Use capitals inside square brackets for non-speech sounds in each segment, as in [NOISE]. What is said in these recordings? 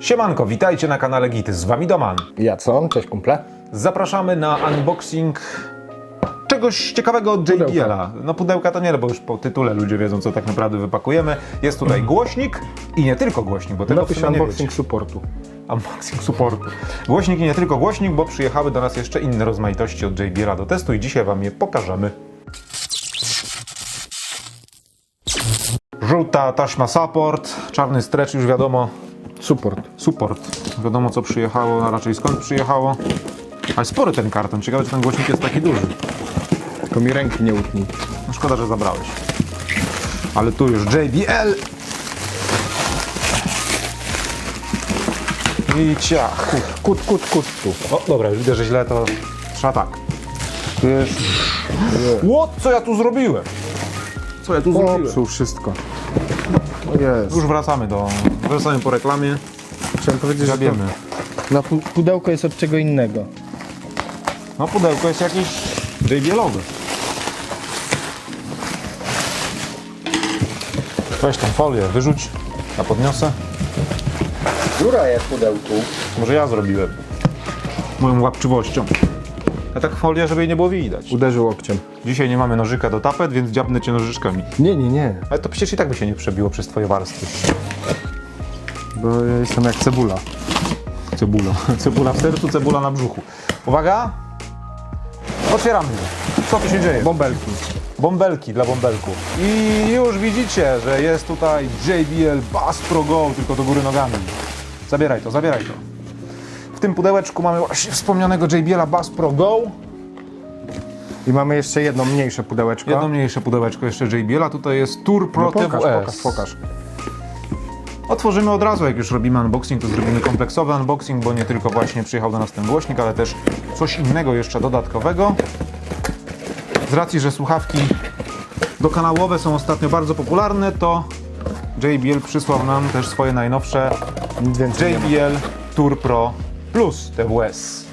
Siemanko, witajcie na kanale Gity, z wami Doman. Ja co? Cześć kumple. Zapraszamy na unboxing czegoś ciekawego od JBL-a. No pudełka to nie, bo już po tytule ludzie wiedzą, co tak naprawdę wypakujemy. Jest tutaj głośnik i nie tylko głośnik, bo tego w Napis sumie nie unboxing supportu. Unboxing supportu. Głośnik i nie tylko głośnik, bo przyjechały do nas jeszcze inne rozmaitości od JBL-a do testu i dzisiaj wam je pokażemy. Żółta taśma support, czarny stretch już wiadomo, Support. support. Wiadomo co przyjechało, a raczej skąd przyjechało. Ale spory ten karton, ciekawe czy ten głośnik jest taki duży. Tylko mi ręki nie utnij. No szkoda, że zabrałeś. Ale tu już JBL. I ciach. Kut, kut, kut tu. O, dobra, już widzę, że źle to trzeba tak. Tu jest... What? Co ja tu zrobiłem? Co ja tu zrobiłem? Popsuł wszystko. Jest. Już wracamy do... Wracamy po reklamie. Chciałem powiedzieć, że Grabiemy. to na pu- pudełko jest od czego innego. No pudełko jest jakieś JBL-owe. Weź tą folię, wyrzuć. Ja podniosę. Dziura jest w pudełku. Może ja zrobiłem. Moją łapczywością. A tak folię, żeby jej nie było widać. Uderzył łokciem. Dzisiaj nie mamy nożyka do tapet, więc dziabnę cię nożyczkami. Nie, nie, nie. Ale to przecież i tak by się nie przebiło przez twoje warstwy. Bo ja jestem jak cebula. Cebula. [LAUGHS] Cebula w sercu, cebula na brzuchu. Uwaga! Otwieramy. Co tu się dzieje? Bąbelki. Bąbelki dla bąbelków. I już widzicie, że jest tutaj JBL Bass Pro Go, tylko do góry nogami. Zabieraj to, zabieraj to. W tym pudełeczku mamy właśnie wspomnianego JBL Bass Pro Go. I mamy jeszcze jedno mniejsze pudełeczko. Jedno mniejsze pudełeczko jeszcze JBL, a tutaj jest Tour Pro no, pokaż, TWS. pokaż, pokaż. Otworzymy od razu, jak już robimy unboxing, to zrobimy kompleksowy unboxing, bo nie tylko właśnie przyjechał do nas ten głośnik, ale też coś innego jeszcze dodatkowego. Z racji, że słuchawki dokanałowe są ostatnio bardzo popularne, to JBL przysłał nam też swoje najnowsze. JBL Tour Pro Plus TWS.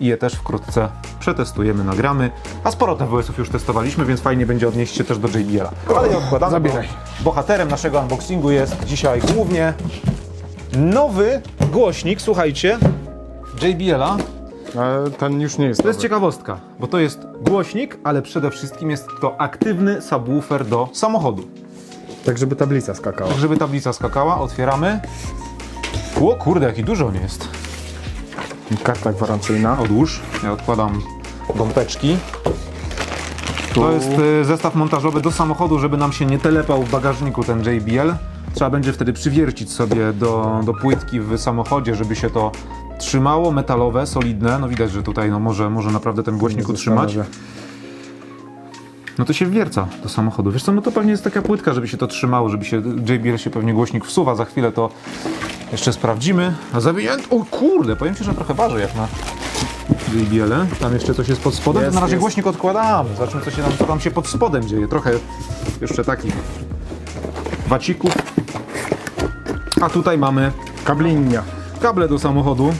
I je też wkrótce przetestujemy, nagramy. A sporo TWS-ów już testowaliśmy, więc fajnie będzie odnieść się też do JBL-a. Ale nie odkładamy, Zabieraj. bo bohaterem naszego unboxingu jest dzisiaj głównie nowy głośnik, słuchajcie, JBL-a. Ale ten już nie jest. To jest nowy. ciekawostka, bo to jest głośnik, ale przede wszystkim jest to aktywny subwoofer do samochodu. Tak, żeby tablica skakała. Tak, żeby tablica skakała, otwieramy. O kurde, jaki duży on jest. Karta gwarancyjna. Odłóż. Ja odkładam gąbeczki. To jest y, zestaw montażowy do samochodu, żeby nam się nie telepał w bagażniku ten JBL. Trzeba będzie wtedy przywiercić sobie do, do płytki w samochodzie, żeby się to trzymało, metalowe, solidne. No widać, że tutaj no, może, może naprawdę ten głośnik utrzymać. Zastanawiam. No to się wwierca do samochodu. Wiesz co, no to pewnie jest taka płytka, żeby się to trzymało, żeby się JBL się pewnie głośnik wsuwa. Za chwilę to jeszcze sprawdzimy. A zawinięty, o kurde, powiem Ci, że trochę waży jak na JBL. -e. Tam jeszcze coś jest pod spodem. Jest, na razie jest. głośnik odkładamy. Zobaczymy, co się tam, co tam się pod spodem dzieje. Trochę jeszcze takich wacików. A tutaj mamy Kablinia. kable do samochodu,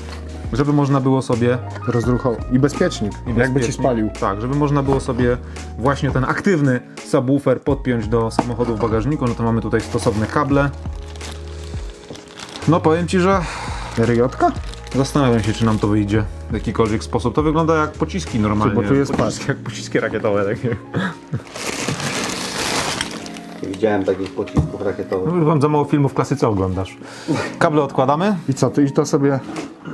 żeby można było sobie Rozruchowy. I bezpiecznik. Jakby ci spalił. Tak, żeby można było sobie właśnie ten aktywny subwoofer podpiąć do samochodu w bagażniku, no to mamy tutaj stosowne kable. No powiem Ci, że Ryotka? zastanawiam się, czy nam to wyjdzie w jakikolwiek sposób. To wygląda jak pociski normalnie. Bo tu jest pociski, jak pociski rakietowe takie. Nie widziałem takich pocisków rakietowych. No, Wam za mało filmów w klasyce oglądasz. Kable odkładamy. I co, ty i to sobie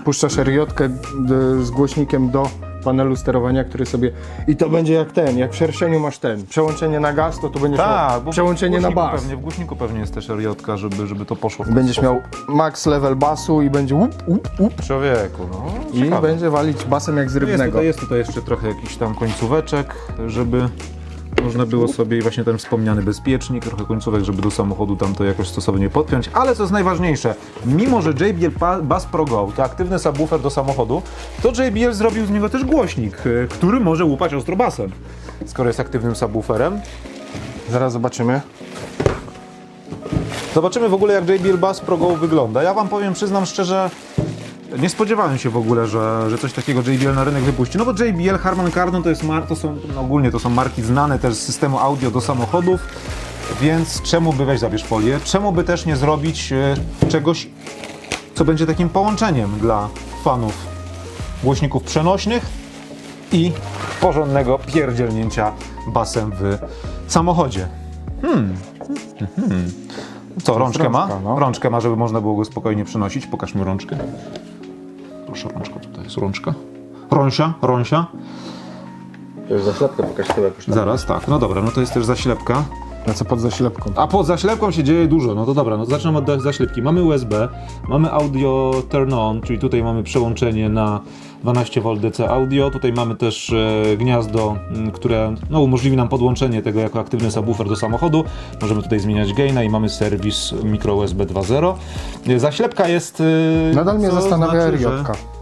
puszczasz ryotkę d- z głośnikiem do panelu sterowania, który sobie... I to będzie jak ten, jak w szerszeniu masz ten. Przełączenie na gaz, to będziesz Tak, miał bo przełączenie na bas. Pewnie, w głośniku pewnie jest też riotka, żeby, żeby to poszło. w ten Będziesz sposób. miał max level basu i będzie łup, łup, łup. Człowieku, no. I ciekawe. będzie walić basem jak z Jest rybnego. tutaj, jest tutaj jeszcze trochę jakichś tam końcóweczek, żeby można było sobie i właśnie ten wspomniany bezpiecznik, trochę końcówek, żeby do samochodu tam to jakoś stosownie podpiąć. Ale co jest najważniejsze, mimo że JBL Bass Pro Go to aktywny subwoofer do samochodu, to JBL zrobił z niego też głośnik, y, który może łupać ostro basem, skoro jest aktywnym subwooferem. Zaraz zobaczymy. Zobaczymy w ogóle jak JBL Bass Pro Go wygląda. Ja wam powiem, przyznam szczerze, nie spodziewałem się w ogóle, że, że coś takiego JBL na rynek wypuści. No bo JBL, Harman Kardon to jest mar- to są no ogólnie to są marki znane też z systemu audio do samochodów. Więc czemu by weź zabierz folię? Czemu by też nie zrobić e, czegoś co będzie takim połączeniem dla fanów głośników przenośnych i porządnego pierdzielnięcia basem w samochodzie. Hmm. Hmm. Co, rączkę ma? no. Rączkę ma, żeby można było go spokojnie przenosić. Pokaż mi rączkę. Proszę, rączka, tutaj jest rączka. Rąsia, rąsia. To już za ślepkę pokaż już tam. Zaraz, tak. No dobra, no to jest też zaślepka. Na co pod zaślepką? A pod zaślepką się dzieje dużo. No to dobra, no zacznę od da- zaślepki. Mamy USB, mamy audio turn on, czyli tutaj mamy przełączenie na 12V DC audio. Tutaj mamy też e, gniazdo, które no, umożliwi nam podłączenie tego jako aktywny subwoofer do samochodu. Możemy tutaj zmieniać gaina i mamy serwis micro USB 2.0. E, Zaślepka jest... e, Nadal mnie zastanawia znaczy, że- RJ.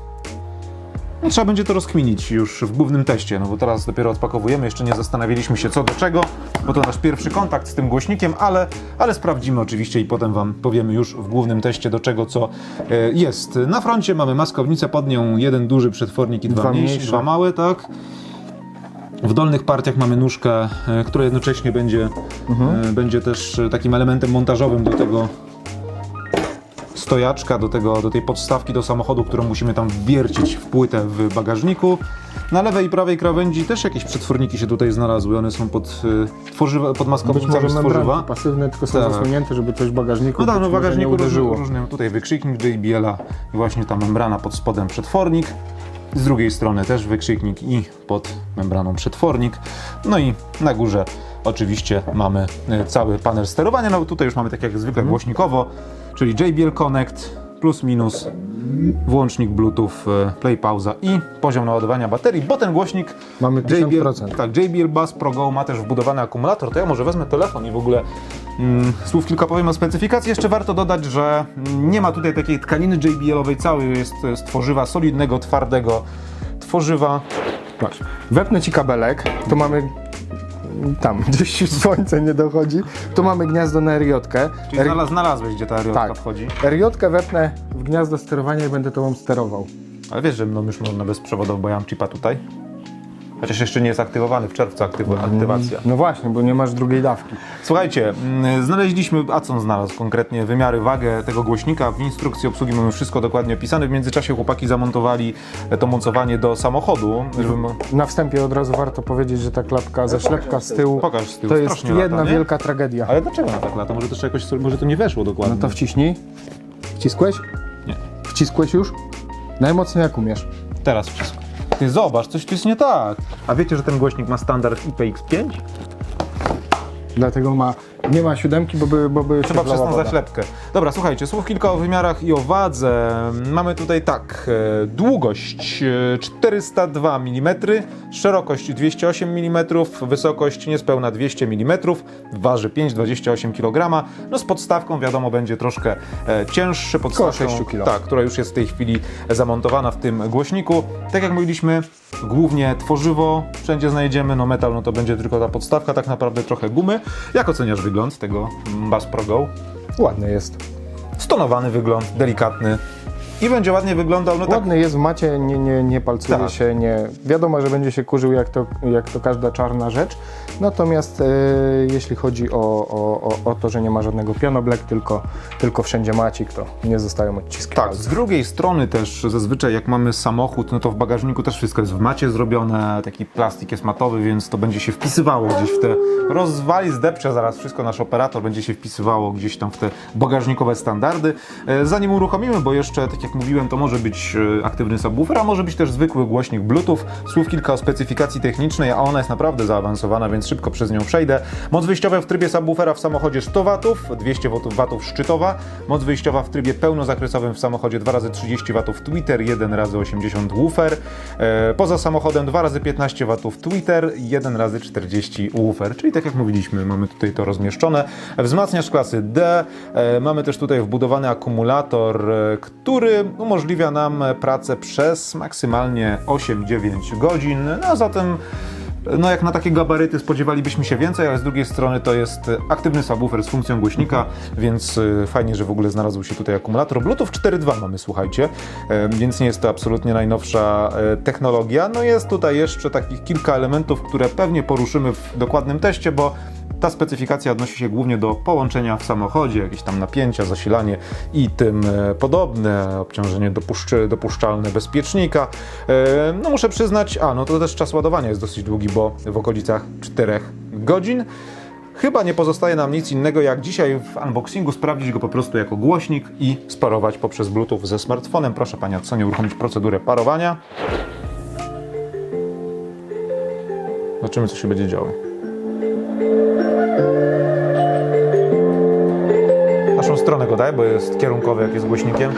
No, trzeba będzie to rozkminić już w głównym teście, no bo teraz dopiero odpakowujemy, jeszcze nie zastanawialiśmy się co do czego, bo to nasz pierwszy kontakt z tym głośnikiem, ale, ale sprawdzimy oczywiście i potem Wam powiemy już w głównym teście do czego co e, jest. Na froncie mamy maskownicę, pod nią jeden duży przetwornik i dwa, Dwa mniejsze, mniejsze. dwa małe, tak? W dolnych partiach mamy nóżkę, e, która jednocześnie będzie, e, będzie też e, takim elementem montażowym do tego stojaczka, do, tego, do tej podstawki do samochodu, którą musimy tam wwiercić w płytę w bagażniku. Na lewej i prawej krawędzi też jakieś przetworniki się tutaj znalazły. One są pod, y, tworzywa, pod Być maskownicami może z tworzywa. pasywne, tylko są Tak. zasłonięte, żeby coś w bagażniku No tak, no w może bagażniku nie uderzyło. tutaj wykrzyknik JBL-a i właśnie ta membrana pod spodem przetwornik. Z drugiej strony też wykrzyknik i pod membraną przetwornik. No i na górze oczywiście mamy e, cały panel sterowania. No tutaj już mamy tak jak zwykle głośnikowo, czyli JBL Connect plus minus włącznik Bluetooth, e, play pauza i poziom naładowania baterii, bo ten głośnik Mamy JBL, 1000%. tak, JBL Bass Pro Go ma też wbudowany akumulator, to ja może wezmę telefon i w ogóle mm, słów kilka powiem o specyfikacji. Jeszcze warto dodać, że mm, nie ma tutaj takiej tkaniny JBL-owej, cały jest z tworzywa solidnego, twardego tworzywa. Właśnie. Wepnę ci kabelek, tu mamy tam, [LAUGHS] gdzieś słońce nie dochodzi, tu mamy gniazdo na RJ. Czyli znalaz, znalazłeś, gdzie ta riotka tak. wchodzi. RJ wepnę w gniazdo sterowania i będę tobą sterował. Ale wiesz, że no już można bezprzewodowo, bo ja mam chipa tutaj. Chociaż jeszcze nie jest aktywowany, w czerwcu aktyw- aktywacja. No właśnie, bo nie masz drugiej dawki. Słuchajcie, mm, znaleźliśmy, a co on znalazł konkretnie, wymiary, wagę tego głośnika. W instrukcji obsługi mamy wszystko dokładnie opisane. W międzyczasie chłopaki zamontowali to mocowanie do samochodu. Żeby... mo- Na wstępie od razu warto powiedzieć, że ta klapka, zaślepka z tyłu, Pokaż z tyłu, to jest strasznie lata, jedna nie? wielka tragedia. Ale dlaczego na tak lata? Może też jakoś, może to nie weszło dokładnie. No to wciśnij. Wciskłeś? Nie. Wciskłeś już? Najmocniej jak umiesz. Teraz wszystko. Ty zobacz, coś tu jest nie tak. A wiecie, że ten głośnik ma standard IPX5? Dlatego ma, nie ma siódemki, bo by, bo by się Chyba przez tą woda. zaślepkę. Dobra, słuchajcie, słów kilka o wymiarach i o wadze. Mamy tutaj tak, e, długość e, 402 mm, szerokość 208 mm, wysokość niespełna 200 mm, waży 5,28 kg. No z podstawką wiadomo będzie troszkę e, cięższy, podstawką, 6 kilo. tak, która już jest w tej chwili zamontowana w tym głośniku. Tak jak mówiliśmy, głównie tworzywo wszędzie znajdziemy, no metal no to będzie tylko ta podstawka, tak naprawdę trochę gumy. Jak oceniasz wygląd tego Bass Pro Go? Ładny jest. Stonowany wygląd, delikatny i będzie ładnie wyglądał, no tak, Ładny jest w macie, nie, nie, nie palcuje Tak. się, nie... Wiadomo, że będzie się kurzył jak to, jak to każda czarna rzecz, natomiast e, jeśli chodzi o, o, o, to, że nie ma żadnego pianoblack, tylko, tylko wszędzie macik, to nie zostają odciski tak. palców. Z drugiej strony też zazwyczaj jak mamy samochód, no to w bagażniku też wszystko jest w macie zrobione, taki plastik jest matowy, więc to będzie się wpisywało gdzieś w te, rozwali, zdepcze zaraz wszystko nasz operator, będzie się wpisywało gdzieś tam w te bagażnikowe standardy. E, Zanim uruchomimy, bo jeszcze, tak jak mówiłem, to może być e, aktywny subwoofer, a może być też zwykły głośnik Bluetooth. Słów kilka o specyfikacji technicznej, a ona jest naprawdę zaawansowana, więc szybko przez nią przejdę. Moc wyjściowa w trybie subwoofera w samochodzie 100 W, 200 W szczytowa. Moc wyjściowa w trybie pełnozakresowym w samochodzie 2x30 W tweeter, 1x80 woofer. E, Poza samochodem 2x15 W tweeter, 1x40 woofer. Czyli tak jak mówiliśmy, mamy tutaj to rozmieszczone. Wzmacniacz klasy D. E, Mamy też tutaj wbudowany akumulator, e, który umożliwia nam pracę przez maksymalnie 8-9 godzin. No zatem no jak na takie gabaryty spodziewalibyśmy się więcej, ale z drugiej strony to jest aktywny subwoofer z funkcją głośnika, więc e, fajnie, że w ogóle znalazł się tutaj akumulator. Bluetooth 4.2 mamy, słuchajcie, e, więc nie jest to absolutnie najnowsza e, technologia. No jest tutaj jeszcze takich kilka elementów, które pewnie poruszymy w dokładnym teście, bo Ta specyfikacja odnosi się głównie do połączenia w samochodzie, jakieś tam napięcia, zasilanie i tym e, podobne, obciążenie dopuszczalne bezpiecznika. E, No muszę przyznać, a no to też czas ładowania jest dosyć długi, bo w okolicach 4 godzin. Chyba nie pozostaje nam nic innego, jak dzisiaj w unboxingu sprawdzić go po prostu jako głośnik i sparować poprzez Bluetooth ze smartfonem. Proszę Pani Adsonie uruchomić procedurę parowania. Zobaczymy, co się będzie działo. Naszą stronę go daj, bo jest kierunkowy, jak jest głośnikiem.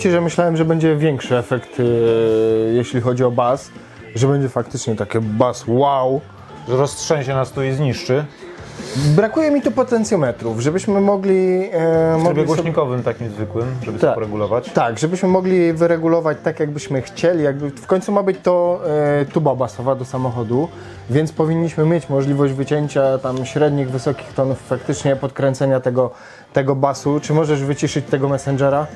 Ci, że myślałem, że będzie większy efekt, e, jeśli chodzi o bas, że będzie faktycznie takie bas wow. Że roztrzęsie nas tu i zniszczy. Brakuje mi tu potencjometrów, żebyśmy mogli... E, W trybie sobie- głośnikowym takim zwykłym, żeby Tak. to poregulować. Tak, żebyśmy mogli wyregulować tak, jakbyśmy chcieli. Jakby w końcu ma być to e, tuba basowa do samochodu, więc powinniśmy mieć możliwość wycięcia tam średnich, wysokich tonów, faktycznie podkręcenia tego, tego basu. Czy możesz wyciszyć tego Messengera?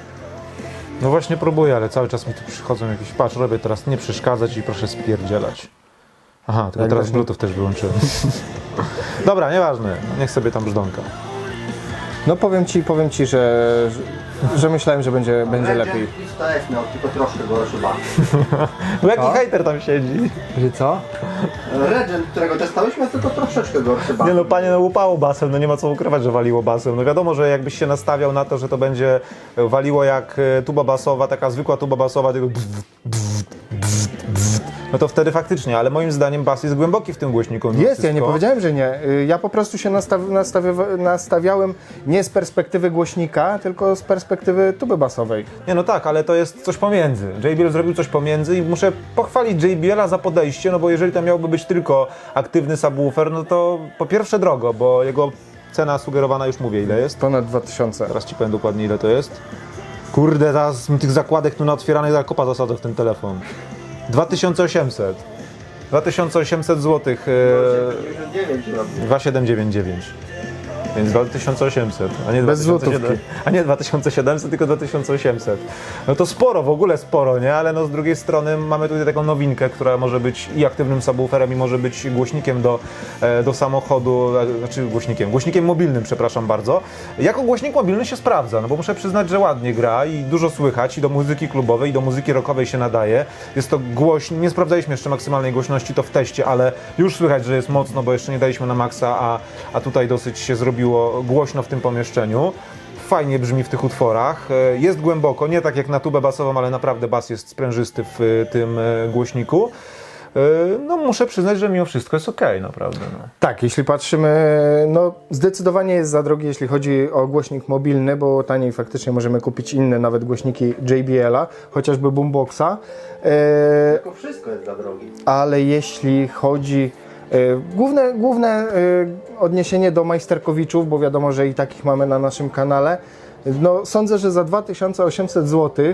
No właśnie próbuję, ale cały czas mi tu przychodzą jakieś, patrz, robię teraz nie przeszkadzać i proszę spierdzielać. Aha, tylko teraz właśnie- Bluetooth też wyłączyłem. [LAUGHS] Dobra, nieważne, niech sobie tam brzdąka. No powiem Ci, powiem ci że, że, myślałem, że będzie, będzie lepiej. To jest miał tylko troszkę gorszy bas. [LAUGHS] No jaki hejter tam siedzi? Że co? Regent, którego testowaliśmy, tylko troszeczkę gorszy bas. Nie no, panie no łupało basem, no nie ma co ukrywać, że waliło basem. No wiadomo, że jakbyś się nastawiał na to, że to będzie waliło jak e, tuba basowa, taka zwykła tuba basowa, tylko bzz, bzz, bzz, no to wtedy faktycznie, ale moim zdaniem bas jest głęboki w tym głośniku. Jest, ja nie wszystko. powiedziałem, że nie. Y, Ja po prostu się nastaw, nastawia- nastawiałem nie z perspektywy głośnika, tylko z perspektywy tuby basowej. Nie no tak, ale to jest coś pomiędzy. JBL zrobił coś pomiędzy i muszę pochwalić JBL-a za podejście, no bo jeżeli to miałby być tylko aktywny subwoofer, no to po pierwsze drogo, bo jego cena sugerowana już mówię ile jest. Ponad 2000. Teraz ci powiem dokładnie ile to jest. Kurde, teraz tych zakładek tu na otwieranych za kopa zasadzę w ten telefon. 2800. 2800 zł. Yy, 9 robi. 2799. Więc 2800, a nie, Bez 2700, złotówki. a nie 2700, tylko 2800. No to sporo, w ogóle sporo, nie? Ale no z drugiej strony mamy tutaj taką nowinkę, która może być i aktywnym subwooferem i może być głośnikiem do, e, do samochodu, e, znaczy głośnikiem, głośnikiem mobilnym, przepraszam bardzo. Jako głośnik mobilny się sprawdza, no bo muszę przyznać, że ładnie gra i dużo słychać i do muzyki klubowej, i do muzyki rockowej się nadaje. Jest to głośny, nie sprawdzaliśmy jeszcze maksymalnej głośności, to w teście, ale już słychać, że jest mocno, bo jeszcze nie daliśmy na maksa, a, a tutaj dosyć się zrobiło głośno w tym pomieszczeniu. fajnie brzmi w tych utworach. E, Jest głęboko, nie tak jak na tubę basową, ale naprawdę bas jest sprężysty w e, tym e, głośniku. No muszę przyznać, że mimo wszystko jest okej, naprawdę. No. Tak, jeśli patrzymy, no zdecydowanie jest za drogi, jeśli chodzi o głośnik mobilny, bo taniej faktycznie możemy kupić inne, nawet głośniki JBL-a, chociażby Boomboxa. E, Tylko wszystko jest za drogi. ale jeśli chodzi. e, Główne, główne e, odniesienie do majsterkowiczów, bo wiadomo, że i takich mamy na naszym kanale. No, sądzę, że za 2800 zł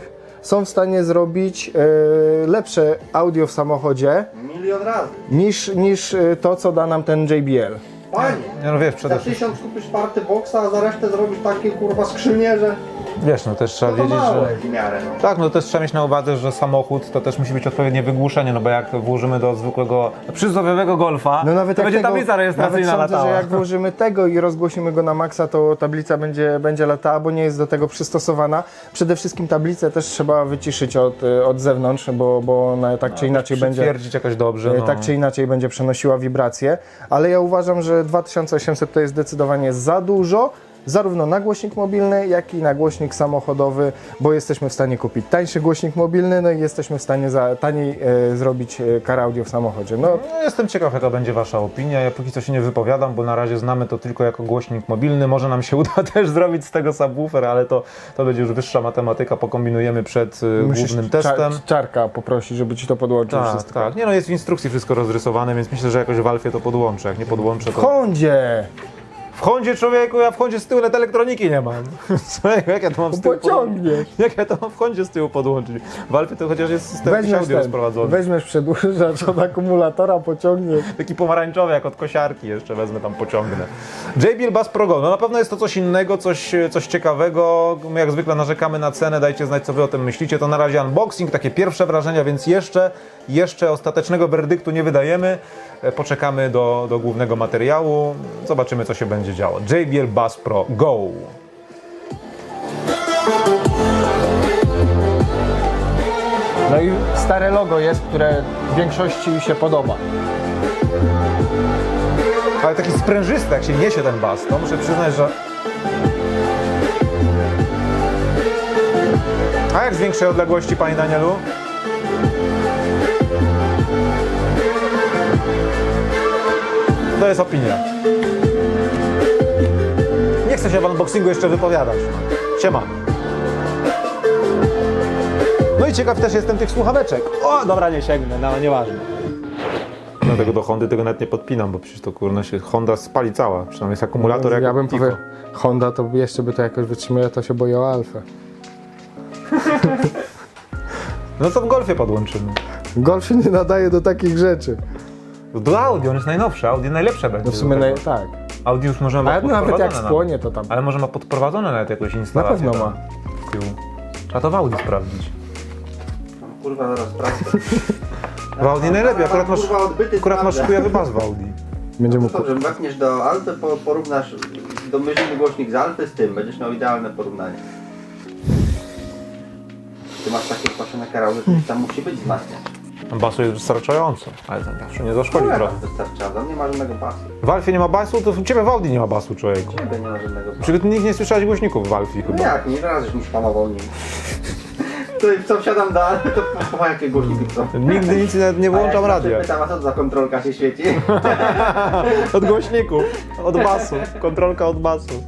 są w stanie zrobić e, lepsze audio w samochodzie Milion razy. niż, niż e, to, co da nam ten JBL. Panie, Ja no wiesz, za przede wszystkim, tysiąc kupisz party boxa, a za resztę zrobisz takie kurwa skrzynie, że wiesz, no też trzeba to wiedzieć, małe że... w miarę. No. Tak, no też trzeba mieć na uwadze, że samochód to też musi być odpowiednie wygłuszenie, no bo jak włożymy do zwykłego przysłowiowego golfa, No nawet to jak będzie tego, tablica rejestracyjna nawet sądzę, latała. że jak włożymy tego i rozgłosimy go na maksa, to tablica będzie, będzie latała, bo nie jest do tego przystosowana. Przede wszystkim tablicę też trzeba wyciszyć od, y, od zewnątrz, bo, bo ona tak czy inaczej będzie... Przytwierdzić jakoś dobrze, E, no. Tak czy inaczej będzie przenosiła wibracje, ale ja uważam, że 2800 to jest zdecydowanie za dużo, zarówno na głośnik mobilny, jak i na głośnik samochodowy, bo jesteśmy w stanie kupić tańszy głośnik mobilny, no i jesteśmy w stanie za, taniej e, zrobić e, car audio w samochodzie. No, No, jestem ciekaw, jaka będzie Wasza opinia. Ja póki co się nie wypowiadam, bo na razie znamy to tylko jako głośnik mobilny. Może nam się [LAUGHS] uda też zrobić z tego subwoofer, ale to, to będzie już wyższa matematyka. Pokombinujemy przed y, musisz głównym testem. Czar, czarka poprosić, żeby ci to podłączył Tak, wszystko. tak. Nie no, jest w instrukcji wszystko rozrysowane, więc myślę, że jakoś w Alfie to podłączę. Jak nie podłączę, W to... Hondzie! W Hondzie, człowieku, ja w Hondzie z tyłu nawet elektroniki nie mam. [LAUGHS] Człowieku, jak ja to mam z tyłu Pociągniesz. Jak ja to mam w Hondzie z tyłu podłączyć? W Alfie to chociaż jest system Weźmiesz, audio ten, sprowadzony. weźmiesz przedłużacz od akumulatora, pociągniesz. Taki pomarańczowy, jak od kosiarki jeszcze wezmę tam, pociągnę. JBL Bass Pro Go, no na pewno jest to coś innego, coś, coś ciekawego. My jak zwykle narzekamy na cenę, dajcie znać, co wy o tym myślicie. To na razie unboxing, takie pierwsze wrażenia, więc jeszcze, jeszcze ostatecznego werdyktu nie wydajemy. E, Poczekamy do, do głównego materiału, zobaczymy, co się będzie działo. JBL Bass Pro Go. No i stare logo jest, które większości się podoba. Ale taki sprężysty, jak się niesie ten bas, to muszę przyznać, że... A jak z większej odległości, panie Danielu? To jest opinia. Chcę się w unboxingu jeszcze wypowiadać. Siema. No i ciekaw też jestem tych słuchaweczek. O, dobra, nie sięgnę, no nieważne. Dlatego do Hondy tego nawet nie podpinam, bo przecież to kurna się Honda spali cała. Przynajmniej jest akumulator jak ja bym Tico. powiedział, Honda to jeszcze by to jakoś wytrzymuje, to się boję o Alfę. No to w Golfie podłączymy. Golf się nie nadaje do takich rzeczy. Do Audi, on jest najnowszy, Audi najlepsze będzie. No w sumie do naj... tego. tak. Audi już może ma Ale nawet jak spłonie, to tam. Ale może ma podprowadzone nawet jakąś instalację. pewno tam ma. z tyłu. Trzeba to w Audi sprawdzić. Kurwa, zaraz pracę. W Audi najlepiej, akurat masz, Kurwa, odbyty akurat masz sprawdzę. chujowy bas w Audi. Będzie No mógł. dobrze, wepniesz do Alfy, po, porównasz domyślny głośnik z Alfy z tym, będziesz miał idealne porównanie. Ty masz takie kwaszone karały, że tam musi być wzmacniacz. Basu jest wystarczająco, ale ten zawsze nie zaszkodzi trochę. wystarcza, nie ma żadnego basu. W Alfie nie ma basu, to u Ciebie w Audi nie ma basu, człowieku. Ciebie nie ma żadnego basu. Czy ty nigdy nie słyszałeś głośników w Alfie No chyba? jak, nie raz już mi szpanował nim. To co wsiadam do Alfy, to po jakie głośniki są. Nigdy nic nie, nie włączam radia. Pytam, a co to za kontrolka się świeci? [LAUGHS] Od głośników, od basu. Kontrolka od basu.